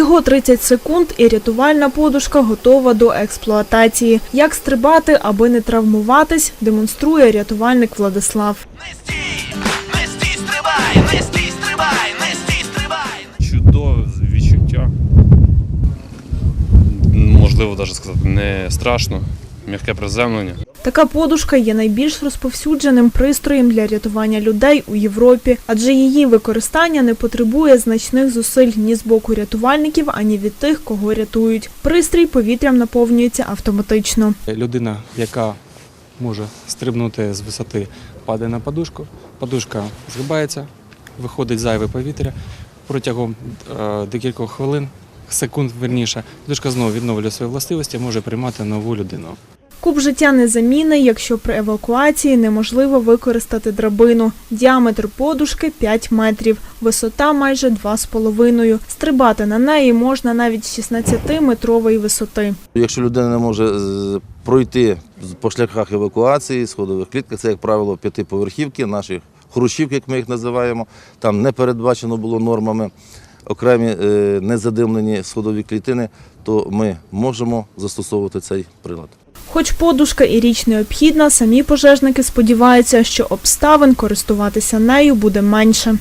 Всього 30 секунд і рятувальна подушка готова до експлуатації. Як стрибати, аби не травмуватись, демонструє рятувальник Владислав. Не стій, стрибай, не стрибай, не стрибай. чудове відчуття. Можливо, навіть сказати, не страшно, м'яке приземлення. Така подушка є найбільш розповсюдженим пристроєм для рятування людей у Європі, адже її використання не потребує значних зусиль ні з боку рятувальників, ані від тих, кого рятують. Пристрій повітрям наповнюється автоматично. Людина, яка може стрибнути з висоти, падає на подушку, подушка згибається, виходить зайве повітря. Протягом е, декількох хвилин, секунд верніше, подушка знову відновлює свої властивості, може приймати нову людину. Куб життя незамінний, якщо при евакуації неможливо використати драбину. Діаметр подушки 5 метрів, висота майже 2,5. Стрибати на неї можна навіть з 16-метрової висоти. Якщо людина не може пройти по шляхах евакуації, сходових клітках, це, як правило, п'ятиповерхівки, наші хрущівки, як ми їх називаємо, там не передбачено було нормами окремі е, незадимлені сходові клітини, то ми можемо застосовувати цей прилад. Хоч подушка і річ необхідна, самі пожежники сподіваються, що обставин користуватися нею буде менше.